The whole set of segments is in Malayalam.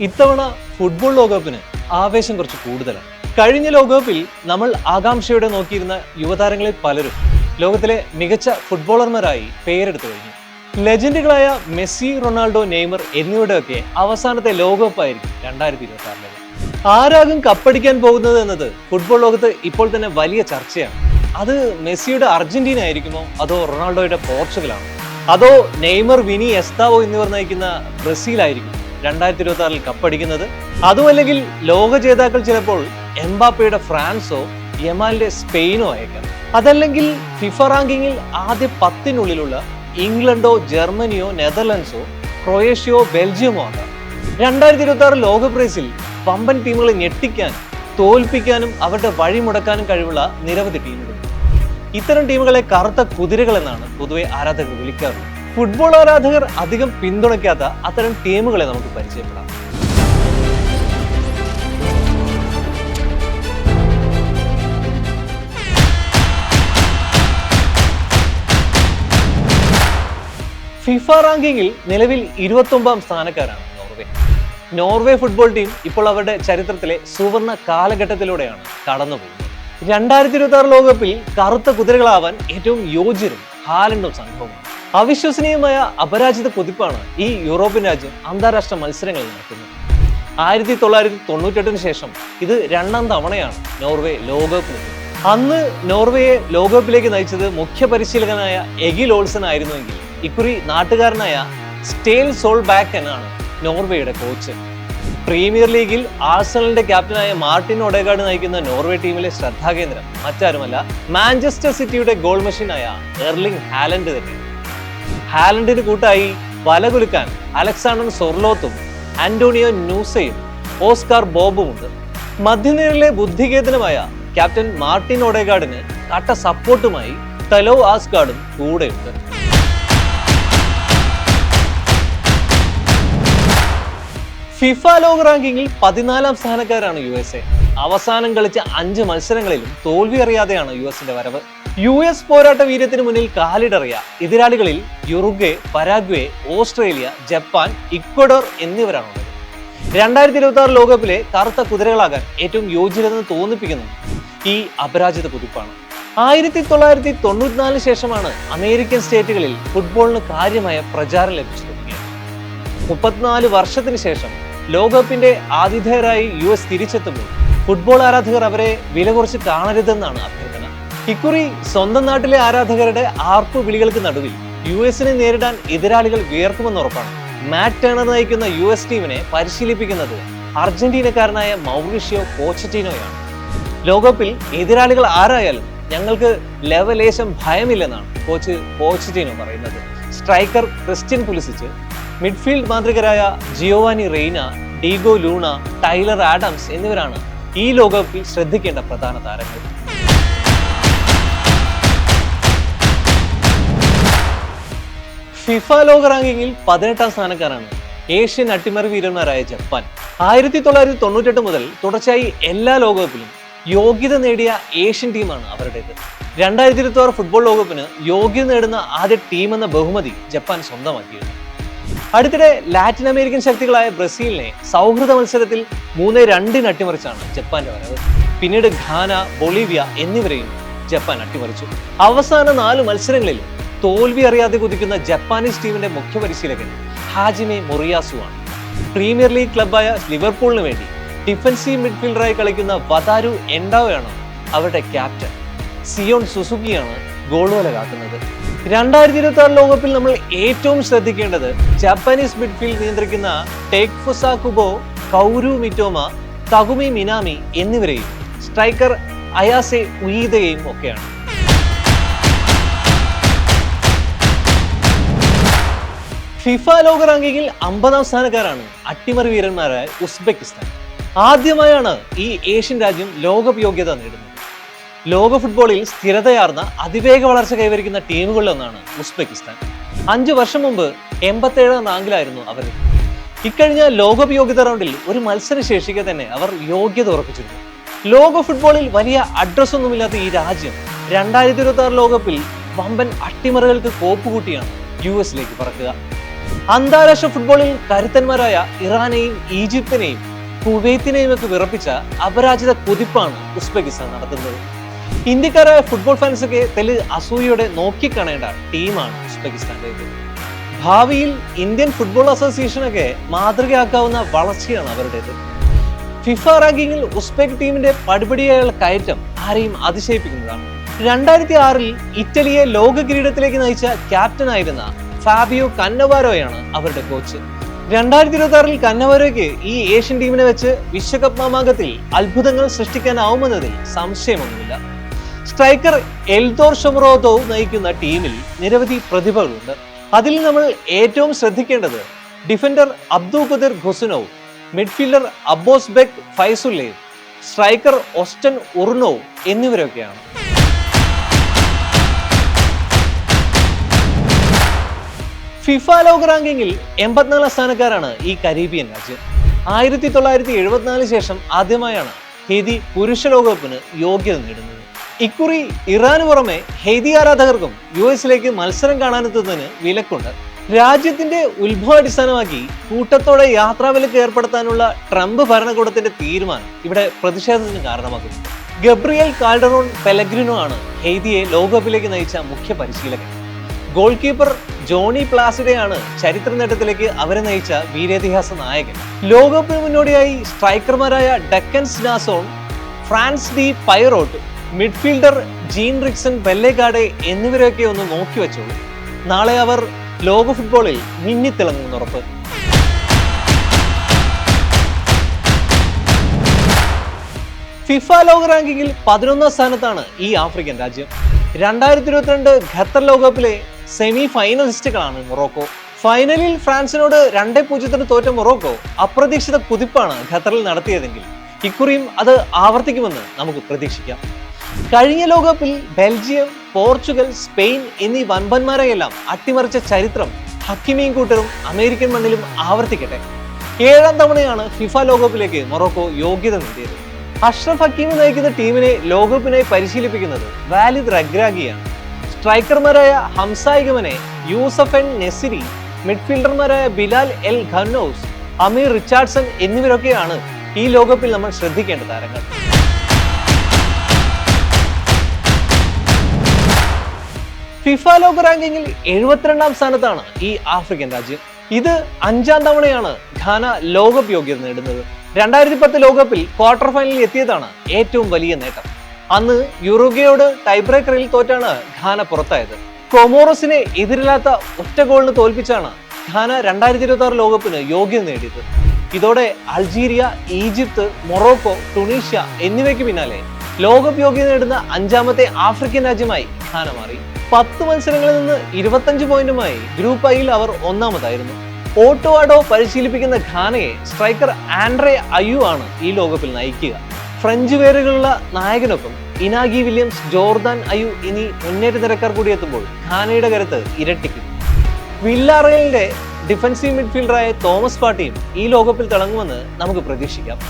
ഇത്തവണ ഫുട്ബോൾ ലോകകപ്പിന് ആവേശം കുറച്ച് കൂടുതലാണ്. കഴിഞ്ഞ ലോകകപ്പിൽ നമ്മൾ ആകാംക്ഷയോടെ നോക്കിയിരുന്ന യുവതാരങ്ങളിൽ പലരും ലോകത്തിലെ മികച്ച ഫുട്ബോളർമാരായി പേരെടുത്തു കഴിഞ്ഞു. ലെജൻഡുകളായ മെസ്സി റൊണാൾഡോ നെയ്മർ എന്നിവരുടെയൊക്കെ അവസാനത്തെ ലോകകപ്പായിരിക്കും രണ്ടായിരത്തി ഇരുപത്തി ആറിലേത് ആരാകും കപ്പടിക്കാൻ പോകുന്നത് എന്നത് ഫുട്ബോൾ ലോകത്ത് ഇപ്പോൾ തന്നെ വലിയ ചർച്ചയാണ്. അത് മെസ്സിയുടെ അർജന്റീന ആയിരിക്കുമോ അതോ റൊണാൾഡോയുടെ പോർച്ചുഗലാണോ? അതോ നെയ്മർ വിനി എസ്താവോ എന്നിവർ നയിക്കുന്ന ബ്രസീലായിരിക്കും? രണ്ടായിരത്തി ഇരുപത്തി ആറിൽ കപ്പടിക്കുന്നത് അതുമല്ലെങ്കിൽ ലോക ജേതാക്കൾ ചിലപ്പോൾ എംബാപ്പയുടെ ഫ്രാൻസോ യമാലിന്റെ സ്പെയിനോ ആയേക്കാം. അതല്ലെങ്കിൽ ഫിഫ റാങ്കിങ്ങിൽ ആദ്യ പത്തിനുള്ളിലുള്ള ഇംഗ്ലണ്ടോ ജർമ്മനിയോ നെതർലൻഡ്സോ ക്രൊയേഷ്യയോ ബെൽജിയമോ ആകാം. രണ്ടായിരത്തി ഇരുപത്തി ആറ് ലോക പ്രൈസിൽ പമ്പൻ ടീമുകളെ ഞെട്ടിക്കാൻ തോൽപ്പിക്കാനും അവരുടെ വഴി മുടക്കാനും കഴിവുള്ള നിരവധി ടീമുകൾ. ഇത്തരം ടീമുകളെ കറുത്ത കുതിരകൾ എന്നാണ് പൊതുവെ ആരാധകർ വിളിക്കാറുള്ളത്. ഫുട്ബോൾ ആരാധകർ അധികം പിന്തുണയ്ക്കാത്ത അത്തരം ടീമുകളെ നമുക്ക് പരിചയപ്പെടാം. ഫിഫ റാങ്കിങ്ങിൽ നിലവിൽ ഇരുപത്തൊമ്പതാം സ്ഥാനക്കാരാണ് നോർവേ. നോർവേ ഫുട്ബോൾ ടീം ഇപ്പോൾ അവരുടെ ചരിത്രത്തിലെ സുവർണ കാലഘട്ടത്തിലൂടെയാണ് കടന്നുപോകുന്നത്. രണ്ടായിരത്തി ഇരുപത്തി ആറ് ലോകകപ്പിൽ കറുത്ത കുതിരകളാവാൻ ഏറ്റവും യോജ്യരും ഹാലൻഡും സംഘവുമാണ്. അവിശ്വസനീയമായ അപരാജിത കുതിപ്പാണ് ഈ യൂറോപ്യൻ രാജ്യം അന്താരാഷ്ട്ര മത്സരങ്ങളിൽ നടത്തുന്നത്. ആയിരത്തി തൊള്ളായിരത്തി തൊണ്ണൂറ്റെട്ടിന് ശേഷം ഇത് രണ്ടാം തവണയാണ് നോർവേ ലോകകപ്പ്. അന്ന് നോർവേയെ ലോകകപ്പിലേക്ക് നയിച്ചത് മുഖ്യ പരിശീലകനായ എഗിൽ ഓൾസൺ ആയിരുന്നുവെങ്കിൽ ഇക്കുറി നാട്ടുകാരനായ സ്റ്റേൽ സോൾ ബാക്ക് എന്നാണ് നോർവേയുടെ കോച്ച് പ്രീമിയർ ലീഗിൽ ആഴ്സണലിന്റെ ക്യാപ്റ്റനായ മാർട്ടിൻ ഒഡേഗാർഡ് നയിക്കുന്ന നോർവേ ടീമിലെ ശ്രദ്ധാകേന്ദ്രം മറ്റാരുമല്ല മാഞ്ചസ്റ്റർ സിറ്റിയുടെ ഗോൾ മെഷീനായ എർലിംഗ് ഹാലൻഡ് തന്നെ. ഹാലൻഡിന് കൂട്ടായി വലകുലുക്കാൻ അലക്സാണ്ടർ സൊർലോത്തും ആന്റോണിയോ ന്യൂസയും ഓസ്കാർ ബോബും ഉണ്ട് മധ്യനിരയിലെ ബുദ്ധികേതനമായ ക്യാപ്റ്റൻ മാർട്ടിൻ ഒഡേഗാർഡിന് കട്ട സപ്പോർട്ടുമായി തലോ ആസ്കാർഡും കൂടെയുണ്ട്. ഫിഫ ലോക റാങ്കിങ്ങിൽ പതിനാലാം സ്ഥാനക്കാരാണ് യു എസ് എ. അവസാനം കളിച്ച അഞ്ച് മത്സരങ്ങളിലും തോൽവി അറിയാതെയാണ് യു എസിന്റെ വരവ്. യു എസ് പോരാട്ട വീര്യത്തിന് മുന്നിൽ കാലിടറിയ എതിരാളികളിൽ Uruguay Paraguay Australia Japan Ecuador എന്നിവരാണുള്ളത്. രണ്ടായിരത്തി ഇരുപത്തി ആറ് ലോകകപ്പിലെ കറുത്ത കുതിരകളാകാൻ ഏറ്റവും യോഗ്യരെന്ന് തോന്നിപ്പിക്കുന്നു ഈ അപരാജിത കുതിപ്പാണ്. ആയിരത്തി തൊള്ളായിരത്തി തൊണ്ണൂറ്റിനാലിന് ശേഷമാണ് അമേരിക്കൻ സ്റ്റേറ്റുകളിൽ ഫുട്ബോളിന് കാര്യമായ പ്രചാരം ലഭിച്ചു തുടങ്ങിയത് മുപ്പത്തിനാല് വർഷത്തിന് ശേഷം ലോകകപ്പിന്റെ ആതിഥേയരായി യു എസ് തിരിച്ചെത്തുമ്പോൾ ഫുട്ബോൾ ആരാധകർ അവരെ വില കുറച്ച് കാണരുതെന്നാണ് അഭ്യർത്ഥന. ഇക്കുറി സ്വന്തം നാട്ടിലെ ആരാധകരുടെ ആർപ്പ് വിളികൾക്ക് നടുവിൽ യു എസിനെ നേരിടാൻ എതിരാളികൾ വിയർക്കുമെന്ന് ഉറപ്പാണ്. മാറ്റ് ടേണർ നയിക്കുന്ന യു എസ് ടീമിനെ പരിശീലിപ്പിക്കുന്നത് അർജന്റീനക്കാരനായ മൗറിഷ്യോ പോച്ചറ്റീനോയാണ്. ലോകകപ്പിൽ എതിരാളികൾ ആരായാലും ഞങ്ങൾക്ക് ലെവലേശം ഭയമില്ലെന്നാണ് കോച്ച് പോച്ചറ്റീനോ പറയുന്നത്. Striker Christian Pulisic midfield മാന്ത്രികരായ Giovanni Reyna Diego Luna Tyler Adams എന്നിവരാണ് ഈ ലോകകപ്പിൽ ശ്രദ്ധിക്കേണ്ട പ്രധാന താരങ്ങൾ. ഫിഫ ലോക റാങ്കിങ്ങിൽ പതിനെട്ടാം സ്ഥാനക്കാരാണ് ഏഷ്യൻ അട്ടിമറി വീരന്മാരായ ജപ്പാൻ. ആയിരത്തി തൊള്ളായിരത്തി തൊണ്ണൂറ്റെട്ട് മുതൽ തുടർച്ചയായി എല്ലാ ലോകകപ്പിലും യോഗ്യത നേടിയ ഏഷ്യൻ ടീമാണ് അവരുടേത്. രണ്ടായിരത്തി ഇരുപത്തി ആറ് ഫുട്ബോൾ ലോകകപ്പിന് യോഗ്യത നേടുന്ന ആദ്യ ടീം എന്ന ബഹുമതി ജപ്പാൻ സ്വന്തമാക്കിയിരുന്നു അടുത്തിടെ ലാറ്റിൻ അമേരിക്കൻ ശക്തികളായ ബ്രസീലിനെ സൗഹൃദ മത്സരത്തിൽ മൂന്ന് രണ്ടിന് അട്ടിമറിച്ചാണ് ജപ്പാന്റെ വരവ്. പിന്നീട് ഘാന ബൊളീവിയ എന്നിവരെയും ജപ്പാൻ അട്ടിമറിച്ചു. അവസാന നാല് മത്സരങ്ങളിലും തോൽവി അറിയാതെ കുതിക്കുന്ന ജപ്പാനീസ് ടീമിന്റെ മുഖ്യ പരിശീലകൻ ഹാജിമെ മൊറിയാസു ആണ് പ്രീമിയർ ലീഗ് ക്ലബായ ലിവർപൂളിന് വേണ്ടി ഡിഫൻസീവ് മിഡ്ഫീൽഡറായി കളിക്കുന്ന വതാരു എൻഡാവയാണ് അവരുടെ ക്യാപ്റ്റൻ. സിയോൺ സുസുക്കിയാണ് ഗോൾവല കാക്കുന്നത്. രണ്ടായിരത്തി ഇരുപത്തി ആറ് ലോകകപ്പിൽ നമ്മൾ ഏറ്റവും ശ്രദ്ധിക്കേണ്ടത് ജാപ്പാനീസ് മിഡ്ഫീൽഡ് നിയന്ത്രിക്കുന്ന ടേക് ഫുസാകുബോ കൗരു മിറ്റോമ തകുമി മിനാമി എന്നിവരെയും സ്ട്രൈക്കർ അയാസെ ഉയീതയെയും ഒക്കെയാണ്. ഫിഫ ലോക റാങ്കിങ്ങിൽ അമ്പതാം സ്ഥാനക്കാരാണ് അട്ടിമറി വീരന്മാരായ ഉസ്ബെക്കിസ്ഥാൻ. ആദ്യമായാണ് ഈ ഏഷ്യൻ രാജ്യം ലോക യോഗ്യത നേടുന്നത്. ലോക ഫുട്ബോളിൽ സ്ഥിരതയാർന്ന അതിവേഗ വളർച്ച കൈവരിക്കുന്ന ടീമുകളിലൊന്നാണ് ഉസ്ബെക്കിസ്ഥാൻ. അഞ്ചു വർഷം മുമ്പ് എൺപത്തേഴാം റാങ്കിലായിരുന്നു അവർ. ഇക്കഴിഞ്ഞ ലോക യോഗ്യത റൗണ്ടിൽ ഒരു മത്സരം ശേഷിക്കെ തന്നെ അവർ യോഗ്യത ഉറപ്പിച്ചിരുന്നു. ലോക ഫുട്ബോളിൽ വലിയ അഡ്രസ് ഒന്നുമില്ലാത്ത ഈ രാജ്യം രണ്ടായിരത്തി ഇരുപത്തി ആറ് ലോകകപ്പിൽ വമ്പൻ അട്ടിമറികൾക്ക് കോപ്പുകൂട്ടിയാണ് യു എസിലേക്ക് പറക്കുക. അന്താരാഷ്ട്ര ഫുട്ബോളിൽ കരുത്തന്മാരായ ഇറാനെയും ഈജിപ്തിനെയും കുവൈത്തിനെയും ഒക്കെ വിറപ്പിച്ച അപരാജിത കുതിപ്പാണ് ഉസ്ബെക്കിസ്ഥാൻ നടത്തുന്നത്. ഇന്ത്യക്കാരായ ഫുട്ബോൾ ഫാൻസൊക്കെ തെൽ അസൂയയോടെ നോക്കിക്കാണേണ്ട ടീമാണ് ഉസ്ബെക്കിസ്ഥാന്റെത് ഭാവിയിൽ ഇന്ത്യൻ ഫുട്ബോൾ അസോസിയേഷനൊക്കെ മാതൃകയാക്കാവുന്ന വളർച്ചയാണ് അവരുടേത്. ഫിഫ റാങ്കിങ്ങിൽ ഉസ്ബെക്ക് ടീമിന്റെ പടിപടിയായുള്ള കയറ്റം ആരെയും അതിശയിപ്പിക്കുന്നതാണ്. രണ്ടായിരത്തി ആറിൽ ഇറ്റലിയെ ലോക കിരീടത്തിലേക്ക് നയിച്ച ക്യാപ്റ്റനായിരുന്ന ഫാബിയോ കന്നവാരോയാണ് അവരുടെ കോച്ച്. രണ്ടായിരത്തി ഇരുപത്തി ആറിൽ കന്നവാരോയ്ക്ക് ഈ ഏഷ്യൻ ടീമിനെ വെച്ച് വിശ്വകപ്പ് മാമാങ്കത്തിൽ അത്ഭുതങ്ങൾ സൃഷ്ടിക്കാനാവുമെന്നതിൽ സംശയമൊന്നുമില്ല. സ്ട്രൈക്കർ എൽദോർ ഷൊമറോതോവ് നയിക്കുന്ന ടീമിൽ നിരവധി പ്രതിഭകളുണ്ട്. അതിൽ നമ്മൾ ഏറ്റവും ശ്രദ്ധിക്കേണ്ടത് defender Abdukodir Khusanov midfielder Abbos Fayzullaev striker Oston Urunov എന്നിവരൊക്കെയാണ്. FIFA ലോക റാങ്കിങ്ങിൽ എൺപത്തിനാലാം സ്ഥാനക്കാരാണ് ഈ കരീബിയൻ രാജ്യം. ആയിരത്തി തൊള്ളായിരത്തി എഴുപത്തിനാല് ശേഷം ആദ്യമായാണ് ഹെയ്തി പുരുഷ ലോകകപ്പിന് യോഗ്യത നേടുന്നത്. ഇക്കുറി ഇറാന് പുറമെ ഹെയ്തി ആരാധകർക്കും യു എസിലേക്ക് മത്സരം കാണാനെത്തുന്നതിന് വിലക്കുണ്ട്. രാജ്യത്തിന്റെ ഉത്ഭവം അടിസ്ഥാനമാക്കി കൂട്ടത്തോടെ യാത്രാവിലക്ക് ഏർപ്പെടുത്താനുള്ള ട്രംപ് ഭരണകൂടത്തിന്റെ തീരുമാനം ഇവിടെ പ്രതിഷേധത്തിന് കാരണമാകുന്നു. ഗബ്രിയൽ കാൽഡറോൺ പെലഗ്രിനോ ആണ് ഹെയ്തിയെ ലോകകപ്പിലേക്ക് നയിച്ച മുഖ്യ പരിശീലകൻ. ഗോൾ കീപ്പർ ജോണി പ്ലാസിഡയാണ് ചരിത്ര നേട്ടത്തിലേക്ക് അവരെ നയിച്ച വീരേതിഹാസ നായകൻ. ലോകകപ്പിന് മുന്നോടിയായി സ്ട്രൈക്കർമാരായ Duckens Nazon Frantzdy Pierrot midfielder Jean Ricner Bellegarde എന്നിവരെയൊക്കെ ഒന്ന് നോക്കി വെച്ചോളൂ. നാളെ അവർ ലോക ഫുട്ബോളിൽ മിന്നിത്തിളങ്ങുന്നുറപ്പ് ഫിഫ ലോക റാങ്കിങ്ങിൽ പതിനൊന്നാം സ്ഥാനത്താണ് ഈ ആഫ്രിക്കൻ രാജ്യം. രണ്ടായിരത്തി ഇരുപത്തിരണ്ട് ഖത്തർ ലോകകപ്പിലെ സെമി ഫൈനലിസ്റ്റുകളാണ് മൊറോക്കോ. ഫൈനലിൽ ഫ്രാൻസിനോട് രണ്ടേ പൂജ്യത്തിന് തോറ്റ മൊറോക്കോ അപ്രതീക്ഷിത കുതിപ്പാണ് ഖത്തറിൽ നടത്തിയതെങ്കിൽ ഇക്കുറിയും അത് ആവർത്തിക്കുമെന്ന് നമുക്ക് പ്രതീക്ഷിക്കാം. കഴിഞ്ഞ ലോകകപ്പിൽ ബെൽജിയം പോർച്ചുഗൽ സ്പെയിൻ എന്നീ വൻപന്മാരെയെല്ലാം അട്ടിമറിച്ച ചരിത്രം ഹക്കിമീൻ കൂട്ടരും അമേരിക്കൻ മണ്ണിലും ആവർത്തിക്കട്ടെ. ഏഴാം തവണയാണ് ഫിഫ ലോകകപ്പിലേക്ക് മൊറോക്കോ യോഗ്യത നേടിയത്. അഷ്റഫ് ഹക്കീമി നയിക്കുന്ന ടീമിനെ ലോകകപ്പിനായി പരിശീലിപ്പിക്കുന്നത് വാലിദ് റഗ്രാഗിയാണ്. സ്ട്രൈക്കർമാരായ ഹംസായികമനെ Youssef En Nesyri മിഡ്ഫീൽഡർമാരായ Bilal El Khannouss Amir Richardson എന്നിവരൊക്കെയാണ് ഈ ലോകകപ്പിൽ നമ്മൾ ശ്രദ്ധിക്കേണ്ട താരങ്ങൾ. ഫിഫ ലോക റാങ്കിങ്ങിൽ എഴുപത്തിരണ്ടാം സ്ഥാനത്താണ് ഈ ആഫ്രിക്കൻ രാജ്യം. ഇത് അഞ്ചാം തവണയാണ് ഘാന ലോകകപ്പ് യോഗ്യത നേടുന്നത്. രണ്ടായിരത്തി പത്ത് ലോകകപ്പിൽ ക്വാർട്ടർ ഫൈനലിൽ എത്തിയതാണ് ഏറ്റവും വലിയ നേട്ടം. അന്ന് യുറുഗയോട് ടൈബ്രേക്കറിൽ തോറ്റാണ് ഘാന പുറത്തായത്. കൊമോറസിനെ എതിരില്ലാത്ത ഒറ്റ ഗോളിന് തോൽപ്പിച്ചാണ് ഘാന രണ്ടായിരത്തി ഇരുപത്തി ആറ് ലോകകപ്പിന് യോഗ്യത നേടിയത്. ഇതോടെ അൾജീരിയ ഈജിപ്ത് മൊറോക്കോ ടുണീഷ്യ എന്നിവയ്ക്ക് പിന്നാലെ ലോകകപ്പ് യോഗ്യത നേടുന്ന അഞ്ചാമത്തെ ആഫ്രിക്കൻ രാജ്യമായി ഘാന മാറി. പത്ത് മത്സരങ്ങളിൽ നിന്ന് ഇരുപത്തഞ്ച് പോയിന്റുമായി ഗ്രൂപ്പ് ഐയിൽ അവർ ഒന്നാമതായിരുന്നു. ഓട്ടോ അഡോ പരിശീലിപ്പിക്കുന്ന ഘാനയെ സ്ട്രൈക്കർ ആൻഡ്രേ അയു ആണ് ഈ ലോകകപ്പിൽ നയിക്കുക. ഫ്രഞ്ച് പേരുകളുള്ള നായകനൊപ്പം ഇനാഗി വില്യംസ് ജോർദാൻ അയു എന്നീ മുന്നേറ്റ നിരക്കാർ കൂടി എത്തുമ്പോൾ ഖാനയുടെ കരുത്ത് ഇരട്ടിക്കും. വില്ലാറയലിന്റെ ഡിഫൻസീവ് മിഡ്ഫീൽഡറായ തോമസ് പാട്ടിയും ഈ ലോകകപ്പിൽ തിളങ്ങുമെന്ന് നമുക്ക് പ്രതീക്ഷിക്കാം.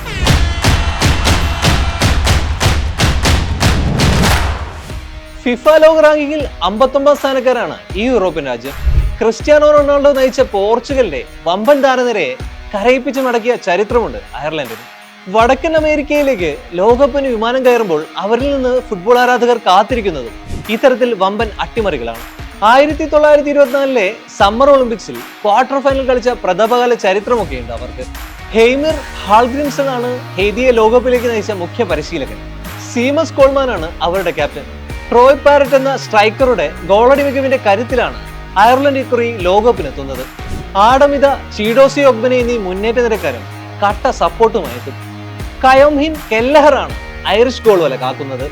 ഫിഫ ലോക റാങ്കിങ്ങിൽ അമ്പത്തൊമ്പത് സ്ഥാനക്കാരാണ് ഈ യൂറോപ്യൻ രാജ്യം. ക്രിസ്ത്യാനോ റൊണാൾഡോ നയിച്ച പോർച്ചുഗലിന്റെ വമ്പൻ താരനിരയെ കരയിപ്പിച്ച് മടക്കിയ ചരിത്രമുണ്ട് അയർലൻഡിന്. വടക്കൻ അമേരിക്കയിലേക്ക് ലോകകപ്പിന് വിമാനം കയറുമ്പോൾ അവരിൽ നിന്ന് ഫുട്ബോൾ ആരാധകർ കാത്തിരിക്കുന്നതും ഇത്തരത്തിൽ വമ്പൻ അട്ടിമറികളാണ്. ആയിരത്തി തൊള്ളായിരത്തി ഇരുപത്തിനാലിലെ സമ്മർ ഒളിമ്പിക്സിൽ ക്വാർട്ടർ ഫൈനൽ കളിച്ച പ്രതാപകാല ചരിത്രമൊക്കെ ഉണ്ട് അവർക്ക്. ഹെയ്മിർ ഹാൾഗ്രിംസൺ ആണ് ഹെയ്തിയെ ലോകകപ്പിലേക്ക് നയിച്ച മുഖ്യ പരിശീലകൻ. സീമസ് കോൾമാനാണ് അവരുടെ ക്യാപ്റ്റൻ. ട്രോയ് പാരറ്റ് എന്ന സ്ട്രൈക്കറുടെ ഗോളടി മികവിന്റെ കരുത്തിലാണ് അയർലൻഡ് ഇക്കുറി ലോകകപ്പിനെത്തുന്നത്. ആഡമിത ചീഡോസി ഒഗ്ബനെ എന്നീ മുന്നേറ്റ നിരക്കാരും കട്ട സപ്പോർട്ടുമായെത്തും. കയോംഹിൻ കെല്ലഹറാണ് ഐറിഷ് ഗോൾ വല കാക്കുന്നത്.